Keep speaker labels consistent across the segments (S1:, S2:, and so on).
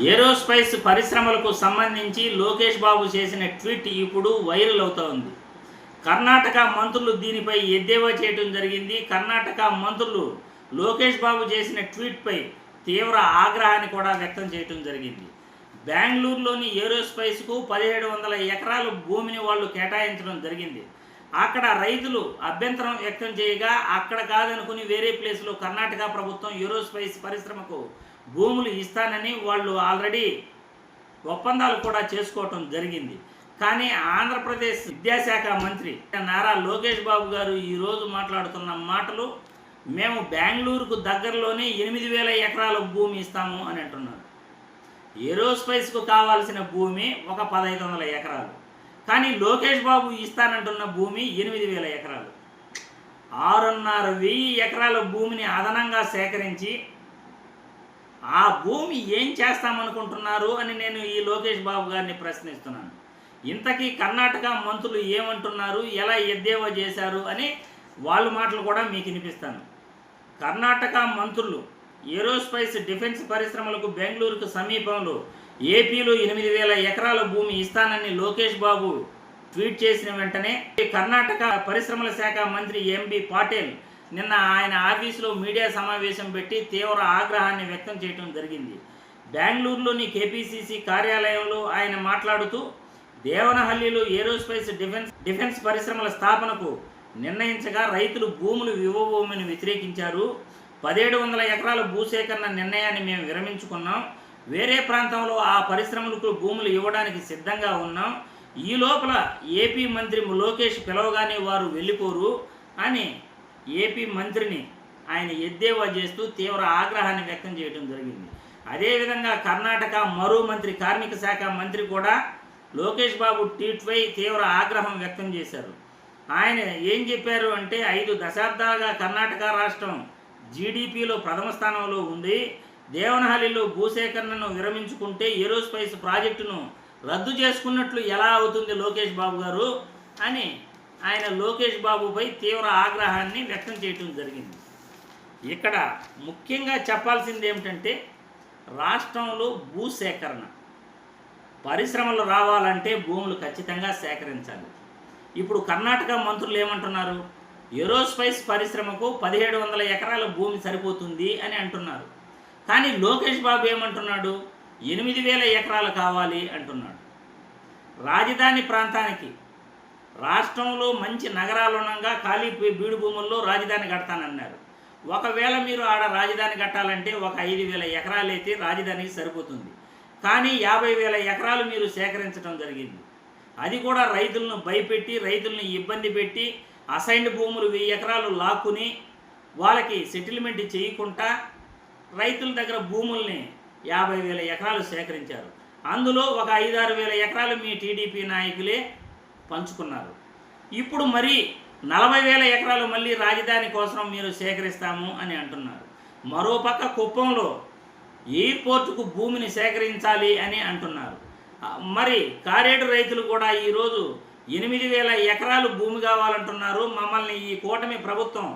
S1: ఏరోస్పైస్ పరిశ్రమలకు సంబంధించి లోకేష్ బాబు చేసిన ట్వీట్ ఇప్పుడు వైరల్ అవుతోంది. కర్ణాటక మంత్రులు దీనిపై ఎద్దేవా చేయడం జరిగింది. కర్ణాటక మంత్రులు లోకేష్ బాబు చేసిన ట్వీట్పై తీవ్ర ఆగ్రహాన్ని కూడా వ్యక్తం చేయడం జరిగింది. బెంగళూరులోని ఏరోస్పైస్కు పదిహేడు వందల ఎకరాలు భూమిని వాళ్ళు కేటాయించడం జరిగింది. అక్కడ రైతులు అభ్యంతరం వ్యక్తం చేయగా అక్కడ కాదనుకుని వేరే ప్లేస్లో కర్ణాటక ప్రభుత్వం ఏరోస్పైస్ పరిశ్రమకు భూములు ఇస్తానని వాళ్ళు ఆల్రెడీ ఒప్పందాలు కూడా చేసుకోవటం జరిగింది. కానీ ఆంధ్రప్రదేశ్ విద్యాశాఖ మంత్రి నారా లోకేష్ బాబు గారు ఈరోజు మాట్లాడుతున్న మాటలు మేము బెంగళూరుకు దగ్గరలోనే ఎనిమిది వేల ఎకరాల భూమి ఇస్తాము అని అంటున్నారు. ఏరోస్పైస్కు కావాల్సిన భూమి ఒక పదహైదు వందల ఎకరాలు కానీ లోకేష్ బాబు ఇస్తానంటున్న భూమి ఎనిమిది వేల ఎకరాలు. ఆరున్నర వెయ్యి ఎకరాల భూమిని అదనంగా సేకరించి ఆ భూమి ఏం చేస్తామనుకుంటున్నారు అని నేను ఈ లోకేష్ బాబు గారిని ప్రశ్నిస్తున్నాను. ఇంతకీ కర్ణాటక మంత్రులు ఏమంటున్నారు? ఎలా ఎద్దేవా చేశారు? అని వాళ్ళ మాటలు కూడా మీకు వినిపిస్తాను. కర్ణాటక మంత్రులు ఏరోస్పైస్ డిఫెన్స్ పరిశ్రమలకు బెంగళూరుకు సమీపంలో ఏపీలో ఎనిమిది వేల ఎకరాల భూమి ఇస్తానని లోకేష్ బాబు ట్వీట్ చేసిన వెంటనే కర్ణాటక పరిశ్రమల శాఖ మంత్రి ఎంబి పాటేల్ నిన్న ఆయన ఆఫీసులో మీడియా సమావేశం పెట్టి తీవ్ర ఆగ్రహాన్ని వ్యక్తం చేయడం జరిగింది. బెంగళూరులోని కేపీసీసీ కార్యాలయంలో ఆయన మాట్లాడుతూ దేవనహల్లిలో ఏరోస్పేస్ డిఫెన్స్ డిఫెన్స్ పరిశ్రమల స్థాపనకు నిర్ణయించగా రైతులు భూములు ఇవ్వబోమని వ్యతిరేకించారు. పదిహేడు వందల ఎకరాల భూసేకరణ నిర్ణయాన్ని మేము విరమించుకున్నాం. వేరే ప్రాంతంలో ఆ పరిశ్రమలకు భూములు ఇవ్వడానికి సిద్ధంగా ఉన్నాం. ఈ లోపల ఏపీ మంత్రి లోకేష్ పిలవగానే వారు వెళ్ళిపోరు అని ఏపీ మంత్రిని ఆయన ఎద్దేవా చేస్తూ తీవ్ర ఆగ్రహాన్ని వ్యక్తం చేయడం జరిగింది. అదేవిధంగా కర్ణాటక మరో మంత్రి కార్మిక శాఖ మంత్రి కూడా లోకేష్ బాబు ట్వీట్పై తీవ్ర ఆగ్రహం వ్యక్తం చేశారు. ఆయన ఏం చెప్పారు అంటే ఐదు దశాబ్దాలుగా కర్ణాటక రాష్ట్రం జీడిపిలో ప్రథమ స్థానంలో ఉంది. దేవనహల్లిలో భూసేకరణను విరమించుకుంటే ఏరోస్పైస్ ప్రాజెక్టును రద్దు చేసుకున్నట్లు ఎలా అవుతుంది లోకేష్ బాబు గారు అని ఆయన లోకేష్ బాబుపై తీవ్ర ఆగ్రహాన్ని వ్యక్తం చేయటం జరిగింది. ఇక్కడ ముఖ్యంగా చెప్పాల్సింది ఏమిటంటే రాష్ట్రంలో భూ సేకరణ. పరిశ్రమలు రావాలంటే భూములు ఖచ్చితంగా సేకరించాలి. ఇప్పుడు కర్ణాటక మంత్రులు ఏమంటున్నారు? ఎరోస్పైస్ పరిశ్రమకు పదిహేడు వందల ఎకరాల భూమి సరిపోతుంది అని అంటున్నారు. కానీ లోకేష్ బాబు ఏమంటున్నాడు? ఎనిమిది వేల ఎకరాలు కావాలి అంటున్నాడు. రాజధాని ప్రాంతానికి రాష్ట్రంలో మంచి నగరాలు ఉండగా ఖాళీ బీడు భూముల్లో రాజధాని కడతానన్నారు. ఒకవేళ మీరు ఆడ రాజధాని కట్టాలంటే ఒక ఐదు వేల ఎకరాలు అయితే రాజధానికి సరిపోతుంది. కానీ యాభై వేల ఎకరాలు మీరు సేకరించడం జరిగింది. అది కూడా రైతులను భయపెట్టి రైతులను ఇబ్బంది పెట్టి అసైన్డ్ భూములు వెయ్యి ఎకరాలు లాక్కుని వాళ్ళకి సెటిల్మెంట్ చేయకుండా రైతుల దగ్గర భూముల్ని యాభై వేల ఎకరాలు సేకరించారు. అందులో ఒక ఐదారు వేల ఎకరాలు మీ టీడీపీ నాయకులే పంచుకున్నారు. ఇప్పుడు మరి నలభై వేల ఎకరాలు మళ్ళీ రాజధాని కోసం మీరు సేకరిస్తాము అని అంటున్నారు. మరోపక్క కుప్పంలో ఎయిర్పోర్టుకు భూమిని సేకరించాలి అని అంటున్నారు. మరి కారేడు రైతులు కూడా ఈరోజు ఎనిమిది వేల ఎకరాలు భూమి కావాలంటున్నారు. మమ్మల్ని ఈ కూటమి ప్రభుత్వం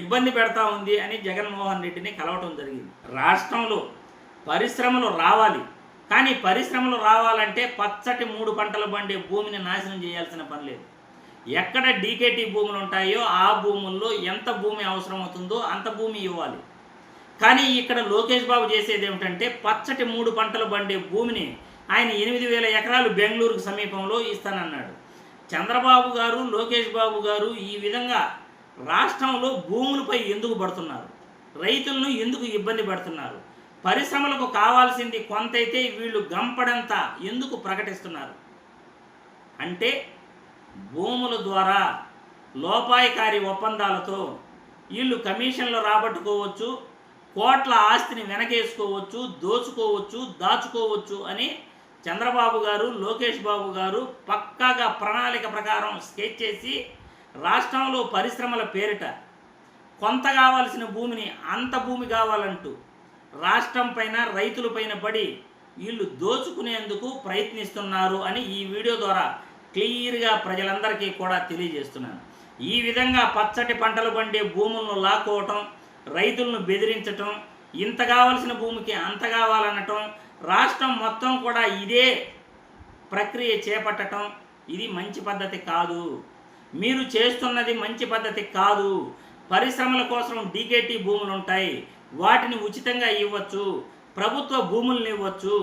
S1: ఇబ్బంది పెడతా ఉంది అని జగన్మోహన్ రెడ్డిని కలవటం జరిగింది. రాష్ట్రంలో పరిశ్రమలు రావాలి. కానీ పరిశ్రమలు రావాలంటే పచ్చటి మూడు పంటలు పండే భూమిని నాశనం చేయాల్సిన పని లేదు. ఎక్కడ డీకేటీ భూములు ఉంటాయో ఆ భూముల్లో ఎంత భూమి అవసరం అవుతుందో అంత భూమి ఇవ్వాలి. కానీ ఇక్కడ లోకేష్ బాబు చేసేది ఏమిటంటే పచ్చటి మూడు పంటలు పండే భూమిని ఆయన ఎనిమిది వేల ఎకరాలు బెంగళూరుకు సమీపంలో ఇస్తానన్నాడు. చంద్రబాబు గారు లోకేష్ బాబు గారు ఈ విధంగా రాష్ట్రంలో భూములపై ఎందుకు పడుతున్నారు? రైతులను ఎందుకు ఇబ్బంది పడుతున్నారు? పరిశ్రమలకు కావాల్సింది కొంతైతే వీళ్ళు గంపడంత ఎందుకు ప్రకటిస్తున్నారు? అంటే భూముల ద్వారా లోపాయికారి ఒప్పందాలతో వీళ్ళు కమిషన్లు రాబట్టుకోవచ్చు కోట్ల ఆస్తిని వెనకేసుకోవచ్చు దోచుకోవచ్చు దాచుకోవచ్చు అని చంద్రబాబు గారు లోకేష్ బాబు గారు పక్కాగా ప్రణాళిక ప్రకారం స్కెచ్ చేసి రాష్ట్రంలో పరిశ్రమల పేరిట కొంత కావాల్సిన భూమిని అంత భూమి కావాలంటూ రాష్ట్రం పైన రైతుల పైన పడి వీళ్ళు దోచుకునేందుకు ప్రయత్నిస్తున్నారు అని ఈ వీడియో ద్వారా క్లియర్గా ప్రజలందరికీ కూడా తెలియజేస్తున్నాను. ఈ విధంగా పచ్చటి పంటలు పండే భూములను లాక్కోవటం రైతులను బెదిరించటం ఇంత కావలసిన భూమికి అంత కావాలనటం రాష్ట్రం మొత్తం కూడా ఇదే ప్రక్రియ చేపట్టడం ఇది మంచి పద్ధతి కాదు. మీరు చేస్తున్నది మంచి పద్ధతి కాదు. పరిశ్రమల కోసం డీకేటీ భూములు ఉంటాయి వాటిని ఉచితంగా ఇవ్వచ్చు ప్రభుత్వ భూములను ఇవ్వచ్చు.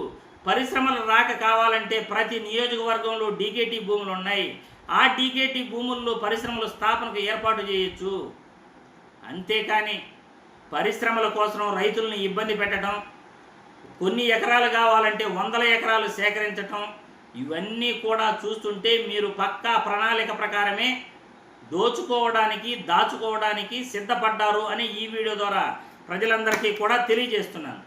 S1: పరిశ్రమలు రాక కావాలంటే ప్రతి నియోజకవర్గంలో డీకేటీ భూములు ఉన్నాయి. ఆ డీకేటీ భూముల్లో పరిశ్రమల స్థాపనకు ఏర్పాటు చేయొచ్చు. అంతేకాని పరిశ్రమల కోసం రైతులను ఇబ్బంది పెట్టడం కొన్ని ఎకరాలు కావాలంటే వందల ఎకరాలు సేకరించటం ఇవన్నీ కూడా చూస్తుంటే మీరు పక్కా ప్రణాళిక ప్రకారమే దోచుకోవడానికి దాచుకోవడానికి సిద్ధపడ్డారు అని ఈ వీడియో ద్వారా ప్రజలందరికీ కూడా తెలియజేస్తున్నాను.